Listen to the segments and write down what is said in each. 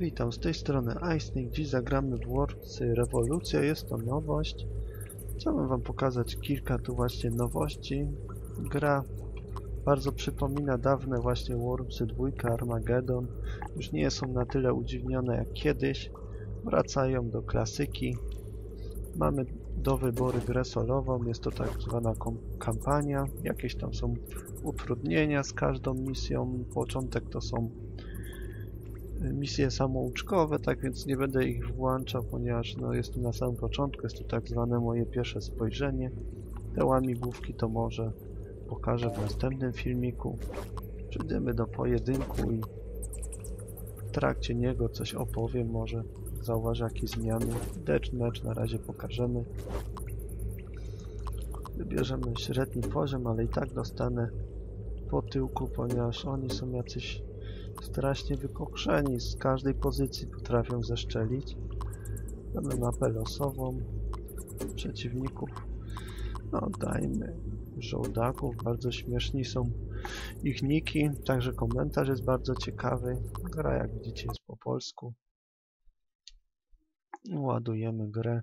Witam, z tej strony iSnake. Dziś zagramy w Wormsy Rewolucja. Jest to nowość. Chciałbym wam pokazać kilka tu właśnie nowości. Gra bardzo przypomina dawne właśnie Wormsy 2, Armageddon. Już nie są na tyle udziwnione jak kiedyś. Wracają do klasyki. Mamy do wyboru grę solową. Jest to tak zwana kampania. Jakieś tam są utrudnienia z każdą misją. Początek to są misje samouczkowe, tak więc nie będę ich włączał, ponieważ no, jest to na samym początku, jest to tak zwane moje pierwsze spojrzenie. Te łamigłówki to może pokażę w następnym filmiku. Przejdziemy do pojedynku i w trakcie niego coś opowiem, może zauważę jakieś zmiany. Death match na razie pokażemy. Wybierzemy średni poziom, ale i tak dostanę po tyłku, ponieważ oni są jacyś strasznie wykokrzeni. Z każdej pozycji potrafią zeszczelić. Mamy mapę losową. Przeciwników. No dajmy żołdaków. Bardzo śmieszni są ich niki. Także komentarz jest bardzo ciekawy. Gra jak widzicie jest po polsku. Ładujemy grę.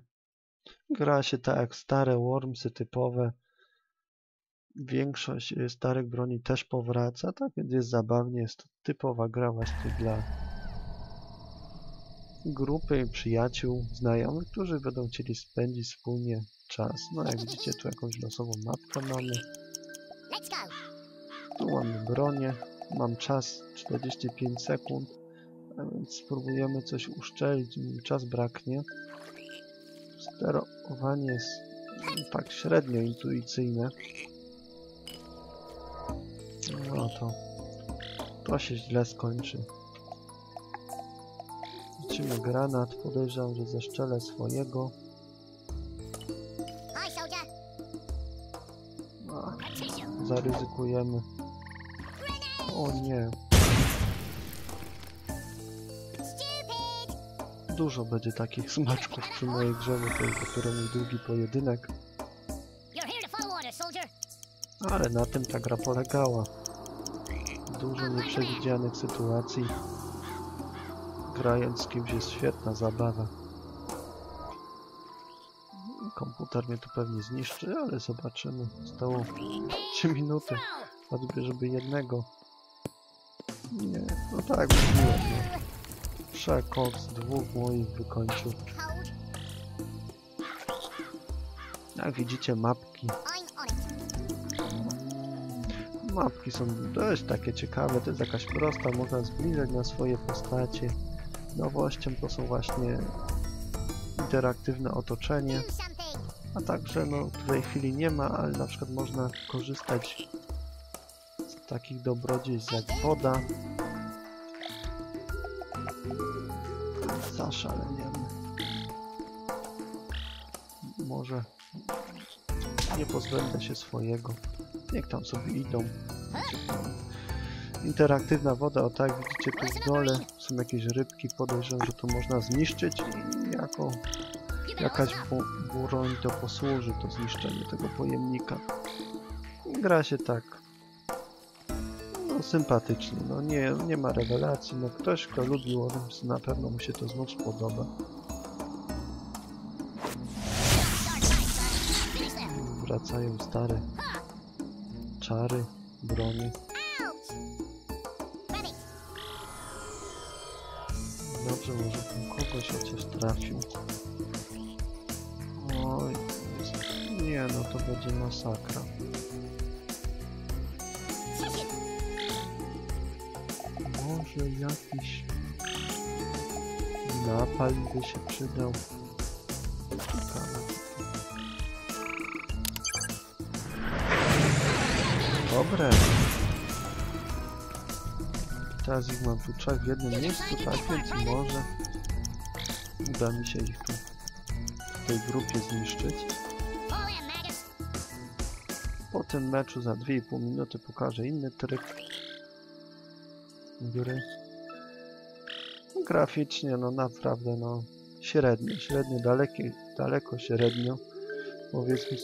Gra się tak jak stare Wormsy typowe większość y, starych broni też powraca, tak więc jest zabawnie, jest to typowa gra właśnie dla grupy przyjaciół, znajomych, którzy będą chcieli spędzić wspólnie czas. No jak widzicie tu jakąś losową mapkę mamy. Tu mamy bronię, mam czas 45 sekund, a więc spróbujemy coś uszczelić, czas braknie. Sterowanie jest tak średnio intuicyjne. No to... To się źle skończy. Rzucimy granat, podejrzewam, że zeszczelę swojego. A, zaryzykujemy. O nie. Dużo będzie takich smaczków przy mojej grze, bo to jest dopiero mój drugi pojedynek. Ale na tym ta gra polegała. Dużo nieprzewidzianych sytuacji. Grając z kimś jest świetna zabawa. Komputer mnie tu pewnie zniszczy, ale zobaczymy. Zostało 3 minuty. Choćby, żeby jednego. Nie, no tak mówiłem. No. Przekoks dwóch moich wykończył. Jak widzicie mapki mapki są dość takie ciekawe, to jest jakaś prosta, można zbliżać na swoje postacie. Nowością to są właśnie interaktywne otoczenie, a także no tej chwili nie ma, ale na przykład można korzystać z takich dobrodziejstw jak woda. Zaszaleniemy. Może nie pozbędę się swojego. Niech tam sobie idą. Interaktywna woda, o tak widzicie tu w dole są jakieś rybki, podejrzewam, że to można zniszczyć i jako jakaś broń to posłuży, to zniszczenie tego pojemnika. Gra się tak no, sympatycznie, no nie, nie ma rewelacji, no ktoś kto lubi Worms na pewno mu się to znów spodoba. Wracają stare czary, broni. Dobrze, może tam kogoś chociaż trafił. Oj, nie no, to będzie masakra. Może jakiś napal by się przydał. Dobre. Teraz ich mam tu trzech w jednym miejscu, tak więc może uda mi się ich tu w tej grupie zniszczyć. Po tym meczu za 2,5 minuty pokażę inny tryk gry. Graficznie no naprawdę no średnio, średnio dalekie, daleko średnio powiedzmy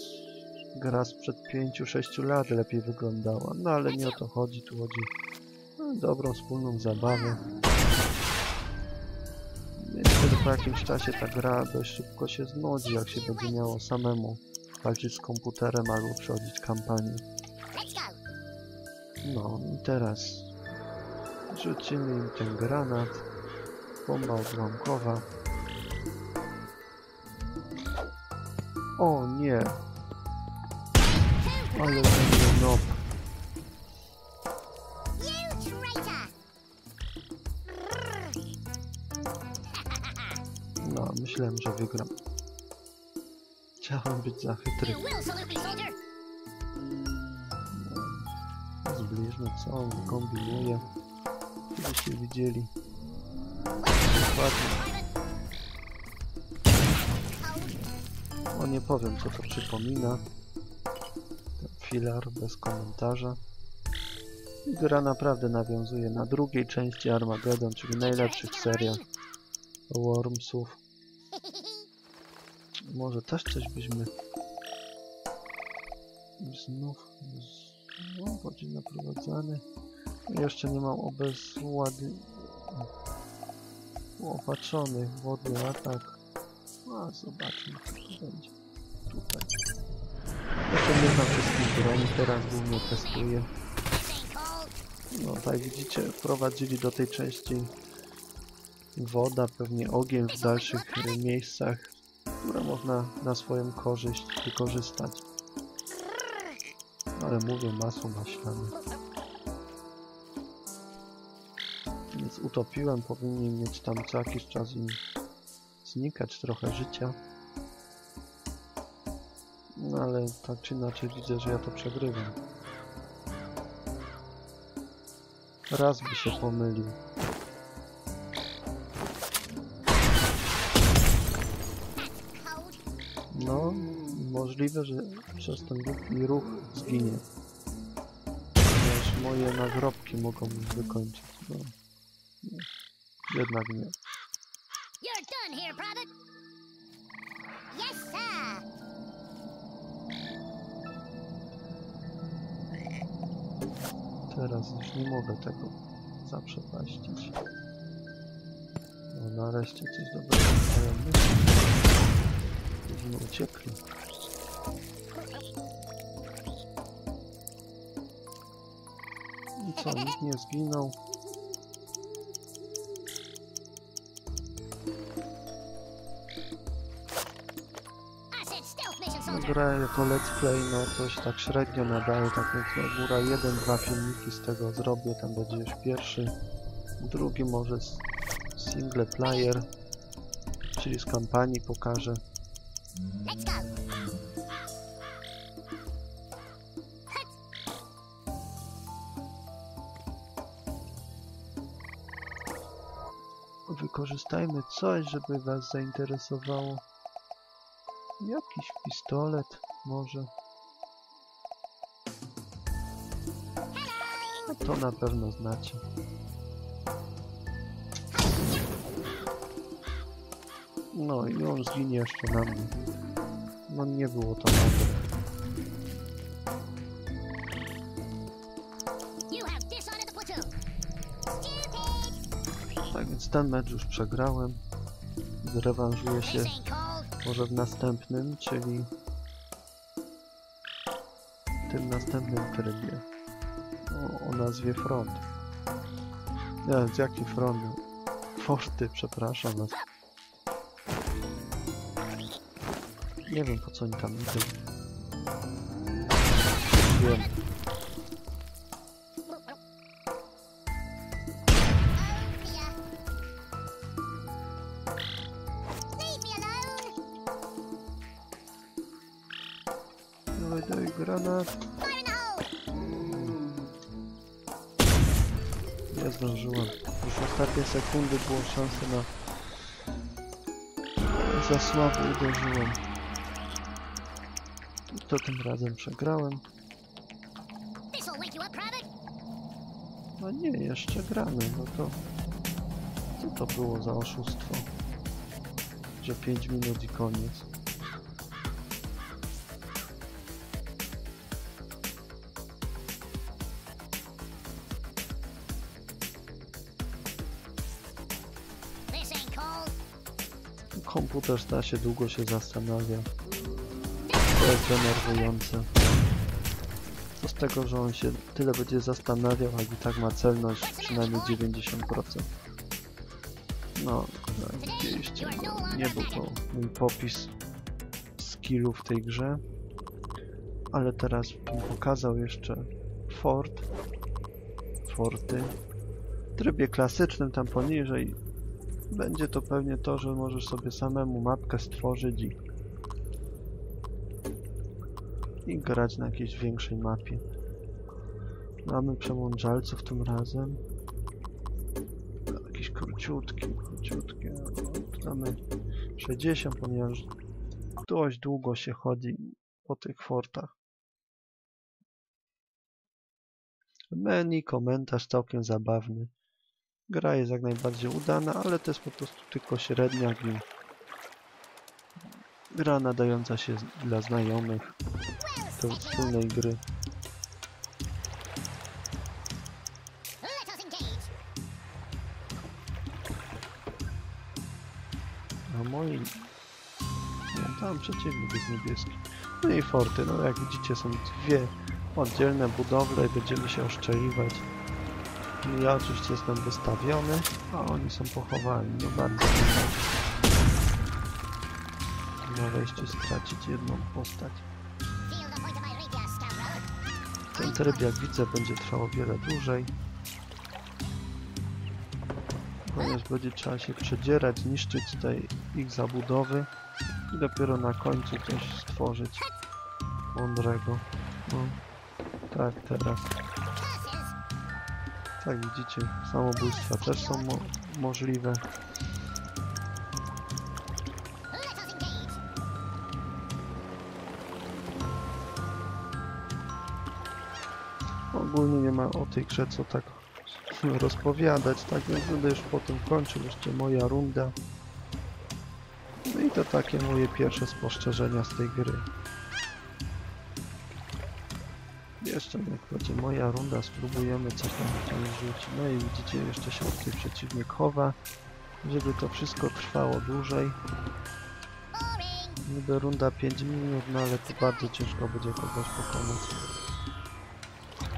gra sprzed 5-6 lat lepiej wyglądała. No ale nie o to chodzi, tu chodzi o dobrą wspólną zabawę. po jakimś czasie ta gra dość szybko się znudzi, jak się będzie miało samemu walczyć z komputerem albo przechodzić kampanię. No i teraz rzucimy im ten granat, bomba odłamkowa. O nie! Ale traitor. No, myślałem, że wygram. Chciałem być za chytry. Zbliżmy, co on kombinuje. Gdybyście widzieli. Cold. O, nie powiem, co to przypomina. Filar bez komentarza. I Gra naprawdę nawiązuje na drugiej części Armageddon, czyli najlepszych seriach Wormsów. Może też coś byśmy... Znów... No, bardziej naprowadzany. Jeszcze nie mam obezłady... Opatrzonych wodny atak. A, zobaczmy, co będzie. Tutaj. Jeszcze nie znam wszystkich broni, teraz głównie testuję. No, tak widzicie, wprowadzili do tej części woda, pewnie ogień w dalszych miejscach, które można na swoją korzyść wykorzystać. Ale mówię, masło maślane. Więc utopiłem, powinien mieć tam co jakiś czas im znikać trochę życia. No ale tak czy inaczej widzę, że ja to przegrywam. Raz by się pomylił. No, możliwe, że przez ten głupi ruch zginie. Ponieważ moje nagrobki mogą wykończyć. No. Jednak nie. You're done here, Private. Yes, sir. Teraz już nie mogę tego zaprzepaścić. No nareszcie coś dobrego mają myśli. Byśmy uciekli. I co, nikt nie zginął? No, gra jako let's play, no coś tak średnio nadaje, tak więc na góra jeden, dwa filmiki z tego zrobię, tam będzie już pierwszy, drugi może single player, czyli z kampanii pokażę. Wykorzystajmy coś, żeby was zainteresowało. Jakiś pistolet może. To na pewno znacie. No i on zginie jeszcze na mnie. No nie było to. Stupid. Tak więc ten mecz już przegrałem. Zrewanżuję się. Może w następnym, czyli w tym następnym trybie o, o nazwie Front. Nie wiem, jaki front? Forty, przepraszam. Nie wiem po co oni tam idą. Wiem. Granat. Nie zdążyłem. Już ostatnie sekundy było szanse na... Za słabo uderzyłem. To tym razem przegrałem. No nie, jeszcze gramy, no to... Co to było za oszustwo? Że 5 minut i koniec. Komputer sta się długo się zastanawia. To jest denerwujące. To z tego, że on się tyle będzie zastanawiał, a i tak ma celność przynajmniej 90%. No, jak widzieliście, no, nie był to mój popis skillów w tej grze. Ale teraz pokazał jeszcze fort. Forty. W trybie klasycznym tam poniżej będzie to pewnie to, że możesz sobie samemu mapkę stworzyć i, i grać na jakiejś większej mapie. Mamy przemądrzalców tym razem. Jakiś króciutki, króciutki. No, mamy 60, ponieważ dość długo się chodzi po tych fortach. Menu, komentarz całkiem zabawny. Gra jest jak najbardziej udana, ale to jest po prostu tylko średniak i gra nadająca się dla znajomych do wspólnej gry. A moi... No tam przeciwnik jest niebieski. No i forty, no jak widzicie są dwie oddzielne budowle i będziemy się oszczeliwać. Ja oczywiście jestem wystawiony, a oni są pochowani. No bardzo ciekawe. Na wejściu stracić jedną postać. Ten tryb jak widzę będzie trwał o wiele dłużej. Ponieważ będzie trzeba się przedzierać, niszczyć tej ich zabudowy i dopiero na końcu coś stworzyć mądrego. No, tak teraz. Tak widzicie, samobójstwa też są mo możliwe. Ogólnie nie ma o tej grze co tak rozpowiadać, tak więc będę już potem kończył jeszcze moja runda. No i to takie moje pierwsze spostrzeżenia z tej gry. Jeszcze jak będzie moja runda, spróbujemy coś tam tam rzucić. No i widzicie, jeszcze się tutaj przeciwnik chowa, żeby to wszystko trwało dłużej. Niby runda 5 minut, no ale to bardzo ciężko będzie kogoś pokonać.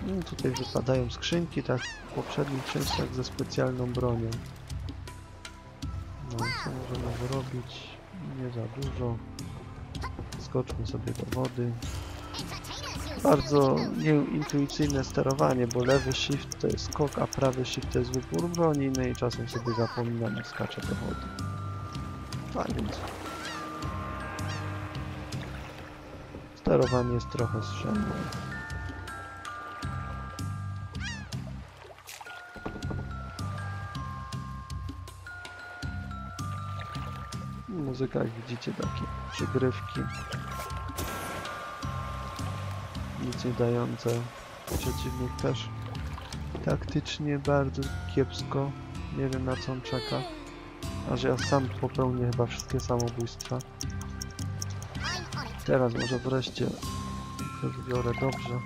No i tutaj wypadają skrzynki, tak w poprzednich częściach ze specjalną bronią. No co możemy wyrobić? Nie za dużo. Skoczmy sobie do wody. Bardzo nieintuicyjne sterowanie, bo lewy shift to jest skok, a prawy shift to jest wybór broni, no i czasem sobie zapominam i skaczę do wody. Tak więc... Sterowanie jest trochę strzemne. Muzyka, jak widzicie, takie przygrywki. Nic nie dające. Przeciwnik też taktycznie bardzo kiepsko. Nie wiem na co on czeka. Aż ja sam popełnię chyba wszystkie samobójstwa. Teraz może wreszcie to zbiorę dobrze.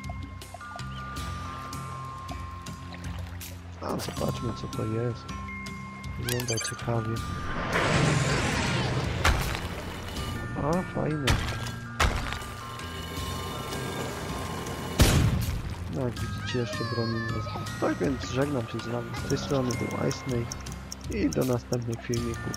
A zobaczmy co to jest. Wygląda ciekawie. A, fajne. No jak widzicie jeszcze broni nie. Tak więc żegnam się z wami. Z tej strony był Ice Snake i do następnych filmików.